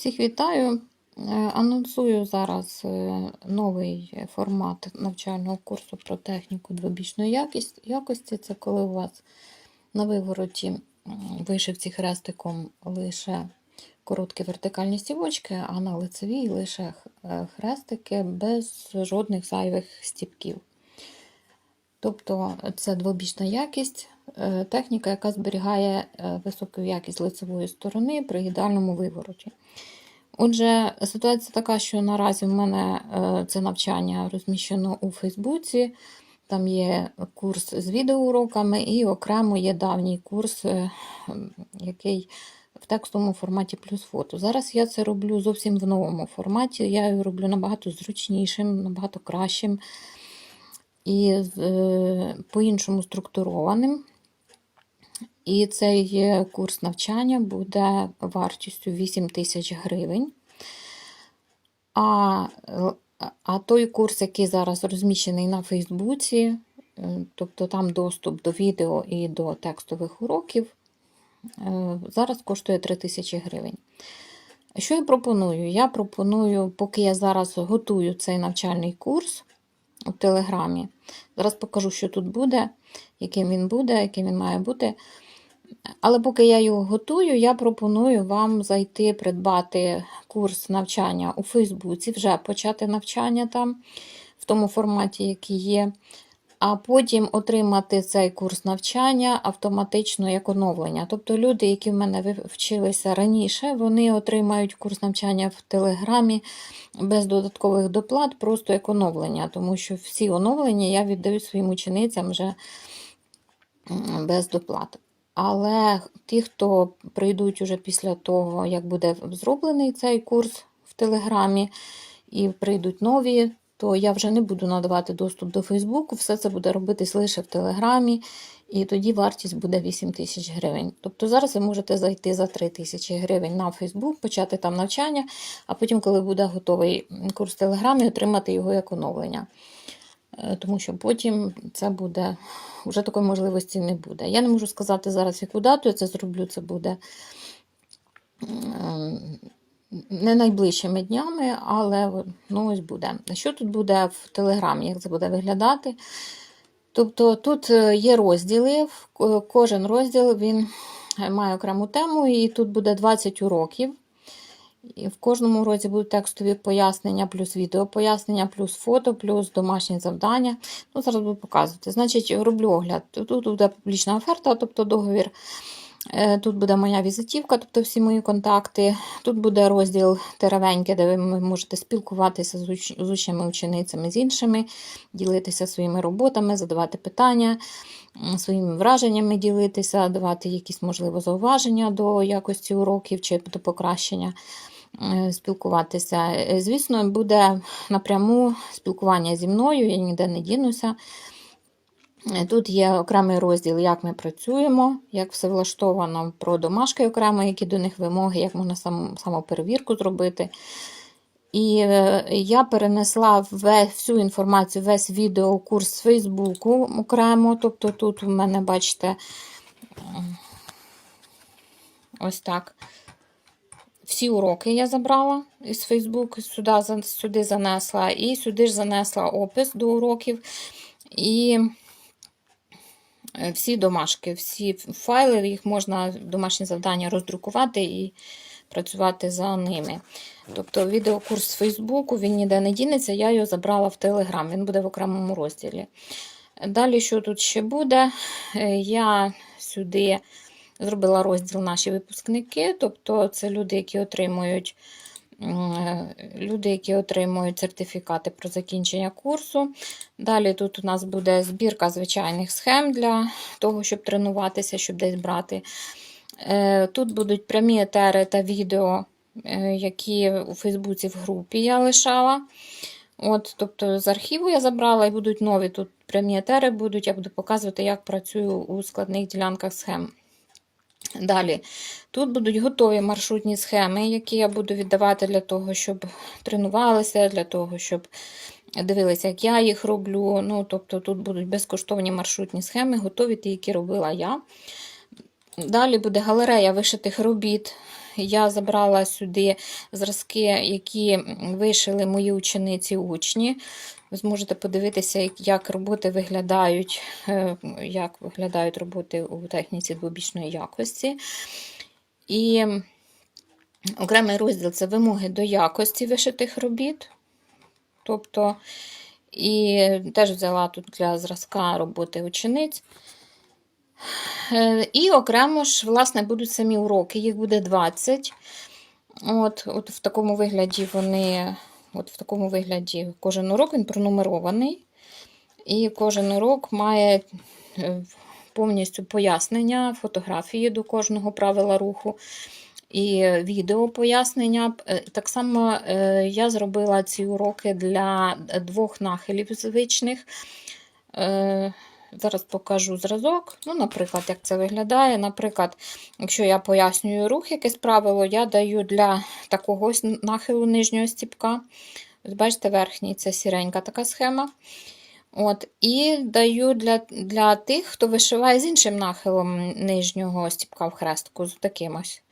Всіх вітаю. Е, Анонсую зараз е, новий формат навчального курсу про техніку двобічної якості. Це коли у вас на вивороті вишивці хрестиком лише короткі вертикальні стівочки, а на лицевій лише е, хрестики без жодних зайвих стіпків. Тобто це двобічна якість, е, техніка, яка зберігає е, високу якість лицевої сторони при ідеальному вивороті. Отже, ситуація така, що наразі в мене е, це навчання розміщено у Фейсбуці. Там є курс з відеоуроками, і окремо є давній курс, який в текстовому форматі плюс фото. Зараз я це роблю зовсім в новому форматі. Я його роблю набагато зручнішим, набагато кращим і е, по-іншому структурованим. І цей е, курс навчання буде вартістю 8 тисяч гривень. А, е, а той курс, який зараз розміщений на Фейсбуці, тобто там доступ до відео і до текстових уроків, зараз коштує 3 тисячі гривень. Що я пропоную? Я пропоную, поки я зараз готую цей навчальний курс у Телеграмі, зараз покажу, що тут буде, яким він буде, яким він має бути. Але поки я його готую, я пропоную вам зайти придбати курс навчання у Фейсбуці, вже почати навчання там, в тому форматі, який є. А потім отримати цей курс навчання автоматично як оновлення. Тобто люди, які в мене вчилися раніше, вони отримають курс навчання в Телеграмі без додаткових доплат, просто як оновлення, тому що всі оновлення я віддаю своїм ученицям вже без доплат. Але ті, хто прийдуть уже після того, як буде зроблений цей курс в Телеграмі, і прийдуть нові, то я вже не буду надавати доступ до Фейсбуку. Все це буде робитись лише в Телеграмі, і тоді вартість буде 8 тисяч гривень. Тобто зараз ви можете зайти за 3 тисячі гривень на Фейсбук, почати там навчання, а потім, коли буде готовий курс Телеграмі, отримати його як оновлення. Е, Тому що потім це буде, вже такої можливості не буде. Я не можу сказати зараз, яку дату я це зроблю, це буде не найближчими днями, але ну, ось буде. Що тут буде в Телеграмі, як це буде виглядати? Тобто тут е, є розділи, кожен розділ він має окрему тему, і тут буде 20 уроків. І в кожному уроці будуть текстові пояснення, плюс відео пояснення, плюс фото, плюс домашні завдання. Ну, зараз буду показувати. Значить, роблю огляд. Тут буде публічна оферта, тобто договір. Е, Тут буде моя візитівка, тобто всі мої контакти. Тут буде розділ теревеньке, де ви можете спілкуватися з учнями, ученицями, з іншими, ділитися своїми роботами, задавати питання, своїми враженнями ділитися, давати якісь, можливо, зауваження до якості уроків чи до покращення. е, Спілкуватися. Е, Звісно, буде напряму спілкування зі мною, я ніде не дінуся. Е, Тут є окремий розділ, як ми працюємо, як все влаштовано про домашки окремо, які до них вимоги, як можна сам, самоперевірку зробити. І е, я перенесла всю інформацію, весь відеокурс з Фейсбуку окремо. Тобто тут у мене, бачите, ось так. Всі уроки я забрала із Фейсбуку, сюди, сюди занесла, і сюди ж занесла опис до уроків. І всі домашки, всі файли, їх можна домашні завдання роздрукувати і працювати за ними. Тобто відеокурс з Фейсбуку, він ніде не дінеться, я його забрала в Телеграм, він буде в окремому розділі. Далі, що тут ще буде? Е, Я сюди зробила розділ наші випускники, тобто це люди, які отримують. Е, Люди, які отримують сертифікати про закінчення курсу. Далі тут у нас буде збірка звичайних схем для того, щоб тренуватися, щоб десь брати. Е, Тут будуть прямі етери та відео, е, які у Фейсбуці в групі я лишала. От, тобто з архіву я забрала і будуть нові тут прямі будуть. Я буду показувати, як працюю у складних ділянках схем. Далі, тут будуть готові маршрутні схеми, які я буду віддавати для того, щоб тренувалися, для того, щоб дивилися, як я їх роблю. Ну, тобто тут будуть безкоштовні маршрутні схеми, готові ті, які робила я. Далі буде галерея вишитих робіт, я забрала сюди зразки, які вишили мої учениці учні. Ви зможете подивитися, як- роботи виглядають, е, як виглядають роботи у техніці двобічної якості. І окремий розділ це вимоги до якості вишитих робіт. Тобто, і теж взяла тут для зразка роботи учениць. Е, І окремо ж, власне, будуть самі уроки, їх буде 20. От, от в такому вигляді вони, от в такому вигляді кожен урок він пронумерований. І кожен урок має е, повністю пояснення, фотографії до кожного правила руху і відео пояснення. Е, Так само е, я зробила ці уроки для двох нахилів звичних. Зараз покажу зразок. Ну, наприклад, як це виглядає. Наприклад, якщо я пояснюю рух, якесь правило, я даю для такого нахилу нижнього стіпка. Бачите, верхній це сіренька така схема. От, І даю для, для тих, хто вишиває з іншим нахилом нижнього стіпка в хрестку, з таким ось.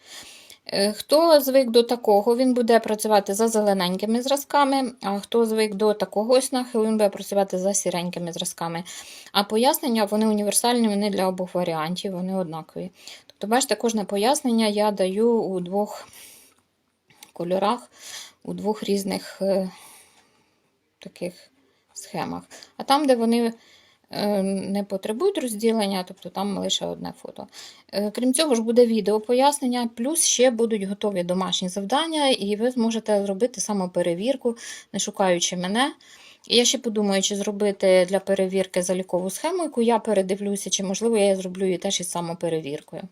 Е, Хто звик до такого, він буде працювати за зелененькими зразками, а хто звик до такого ось нахилу, він буде працювати за сіренькими зразками. А пояснення вони універсальні, вони для обох варіантів, вони однакові. Тобто, бачите, кожне пояснення я даю у двох кольорах, у двох різних е, таких схемах. А там, де вони не потребують розділення, тобто там лише одне фото. Е, Крім цього ж буде відео пояснення, плюс ще будуть готові домашні завдання, і ви зможете зробити самоперевірку, не шукаючи мене. Я ще подумаю, чи зробити для перевірки залікову схему, яку я передивлюся, чи, можливо, я зроблю її теж із самоперевіркою.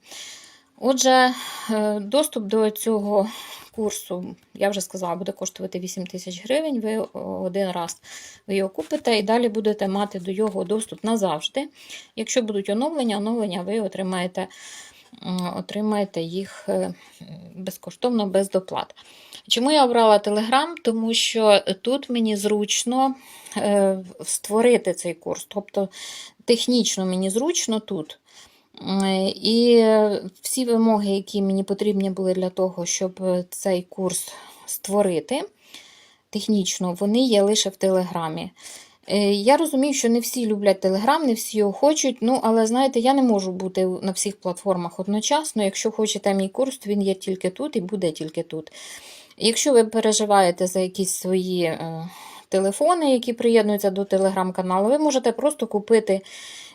Отже, е, доступ до цього курсу, я вже сказала, буде коштувати 8 тисяч гривень. Ви один раз ви його купите і далі будете мати до його доступ назавжди. Якщо будуть оновлення, оновлення ви отримаєте, отримаєте їх е, безкоштовно, без доплат. Чому я обрала Telegram? Тому що тут мені зручно е, створити цей курс. Тобто технічно мені зручно тут. Е, І всі вимоги, які мені потрібні були для того, щоб цей курс створити технічно, вони є лише в Телеграмі. Е, Я розумію, що не всі люблять Телеграм, не всі його хочуть. Ну, але знаєте, я не можу бути на всіх платформах одночасно. Якщо хочете мій курс, він є тільки тут і буде тільки тут. Якщо ви переживаєте за якісь свої е, телефони, які приєднуються до телеграм-каналу, ви можете просто купити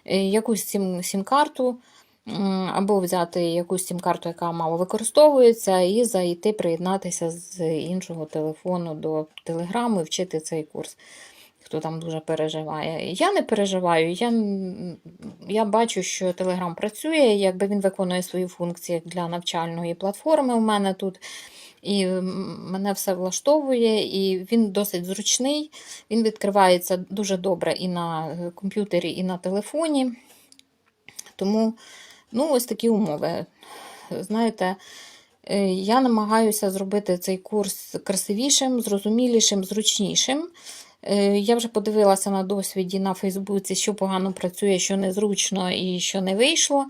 е, якусь сім, сім-карту. м, Або взяти якусь сім-карту, яка мало використовується, і зайти приєднатися з іншого телефону до телеграму і вчити цей курс хто там дуже переживає. Я не переживаю. Я, я бачу, що Telegram працює, якби він виконує свої функції для навчальної платформи у мене тут. І мене все влаштовує, і він досить зручний. Він відкривається дуже добре і на е, комп'ютері, і на телефоні. Тому ну, ось такі умови. Знаєте, е, я намагаюся зробити цей курс красивішим, зрозумілішим, зручнішим. Е, Я вже подивилася на досвіді на Фейсбуці, що погано працює, що незручно і що не вийшло.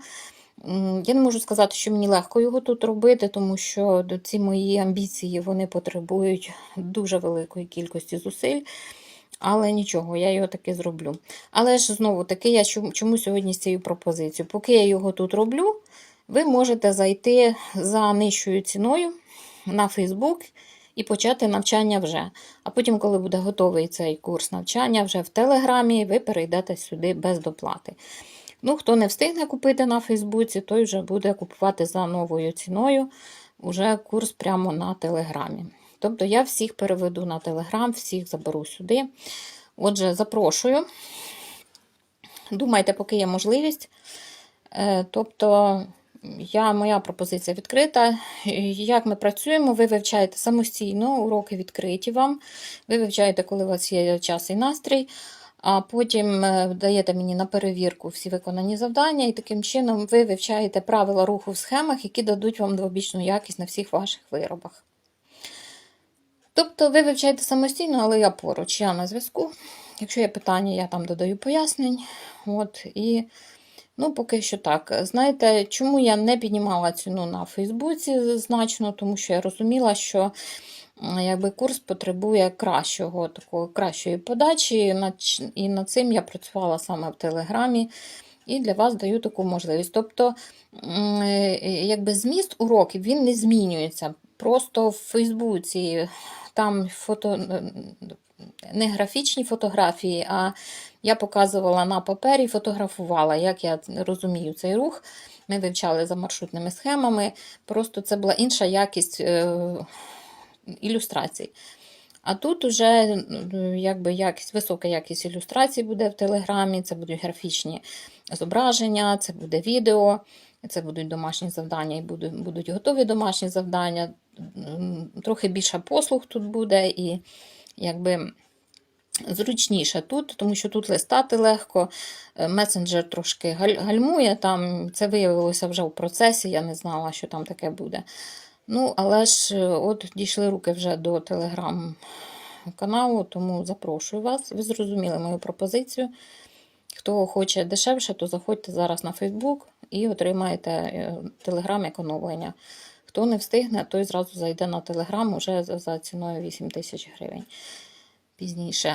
Я не можу сказати, що мені легко його тут робити, тому що ці мої амбіції вони потребують дуже великої кількості зусиль. Але нічого, я його таки зроблю. Але ж знову таки, я чому, сьогодні з цією пропозицією? Поки я його тут роблю, ви можете зайти за нижчою ціною на Фейсбук і почати навчання вже. А потім, коли буде готовий цей курс навчання вже в Телеграмі, ви перейдете сюди без доплати. Ну, хто не встигне купити на Фейсбуці, той вже буде купувати за новою ціною уже курс прямо на Телеграмі. Тобто я всіх переведу на Телеграм, всіх заберу сюди. Отже, запрошую. Думайте, поки є можливість. Е, Тобто, я, моя пропозиція відкрита. Як ми працюємо, ви вивчаєте самостійно, уроки відкриті вам. Ви вивчаєте, коли у вас є час і настрій. А потім е, даєте мені на перевірку всі виконані завдання, і таким чином ви вивчаєте правила руху в схемах, які дадуть вам двобічну якість на всіх ваших виробах. Тобто ви вивчаєте самостійно, але я поруч, я на зв'язку. Якщо є питання, я там додаю пояснень. От, і Ну, поки що так. Знаєте, чому я не піднімала ціну на Фейсбуці значно, тому що я розуміла, що якби курс потребує кращого, такої кращої подачі, і над, цим я працювала саме в Телеграмі. І для вас даю таку можливість. Тобто, е, якби зміст уроків він не змінюється. Просто в Фейсбуці там фото, не графічні фотографії, а я показувала на папері, фотографувала, як я розумію цей рух. Ми вивчали за маршрутними схемами. Просто це була інша якість е, ілюстрацій. А тут уже якби якість, висока якість ілюстрацій буде в Телеграмі, це будуть графічні зображення, це буде відео, це будуть домашні завдання і будуть, будуть готові домашні завдання. Трохи більше послуг тут буде і якби зручніше тут, тому що тут листати легко, е, месенджер трошки гальмує. Там це виявилося вже в процесі, я не знала, що там таке буде. Ну, але ж е, от дійшли руки вже до телеграм-каналу, тому запрошую вас. Ви зрозуміли мою пропозицію. Хто хоче дешевше, то заходьте зараз на Фейсбук і отримаєте е, телеграм як оновлення. Хто не встигне, той зразу зайде на телеграм уже за за ціною 8 тисяч гривень пізніше.